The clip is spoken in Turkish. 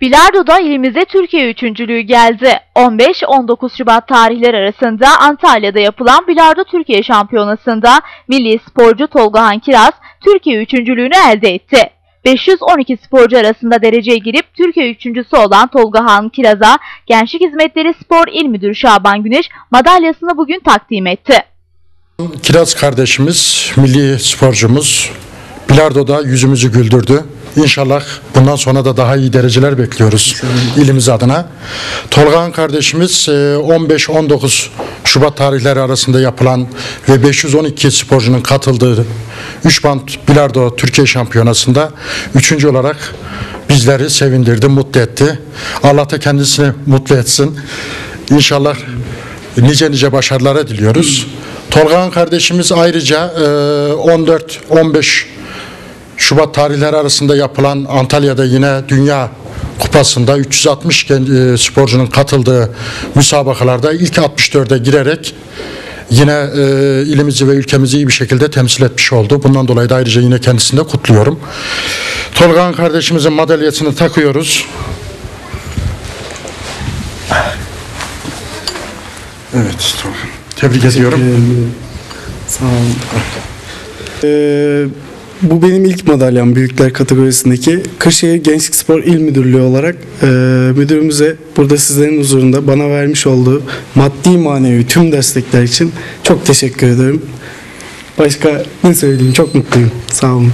Bilardo'da ilimize Türkiye üçüncülüğü geldi. 15-19 Şubat tarihler arasında Antalya'da yapılan Bilardo Türkiye Şampiyonası'nda milli sporcu Tolgahan Kiraz Türkiye üçüncülüğünü elde etti. 512 sporcu arasında dereceye girip Türkiye üçüncüsü olan Tolgahan Kiraz'a Gençlik Hizmetleri Spor İl Müdürü Şaban Güneş madalyasını bugün takdim etti. Kiraz kardeşimiz, milli sporcumuz bilardoda yüzümüzü güldürdü. İnşallah bundan sonra da daha iyi dereceler bekliyoruz ilimiz adına. Tolgahan kardeşimiz e, 15-19 Şubat tarihleri arasında yapılan ve 512 sporcunun katıldığı 3 band bilardo Türkiye Şampiyonası'nda üçüncü olarak bizleri sevindirdi, mutlu etti. Allah da kendisini mutlu etsin. İnşallah nice nice başarılara diliyoruz. Tolgahan kardeşimiz ayrıca e, 14-15 Şubat tarihleri arasında yapılan Antalya'da yine Dünya Kupası'nda 360 gen- e, sporcunun katıldığı müsabakalarda ilk 64'e girerek yine e, ilimizi ve ülkemizi iyi bir şekilde temsil etmiş oldu. Bundan dolayı da ayrıca yine kendisini de kutluyorum. Tolgahan kardeşimizin madalyasını takıyoruz. Evet, Tolgahan. Tebrik ediyorum. Sağ olun. Ee, bu benim ilk madalyam büyükler kategorisindeki. Kırşehir Gençlik Spor İl Müdürlüğü olarak e, müdürümüze burada sizlerin huzurunda bana vermiş olduğu maddi manevi tüm destekler için çok teşekkür ederim. Başka ne söyleyeyim çok mutluyum. Sağ olun.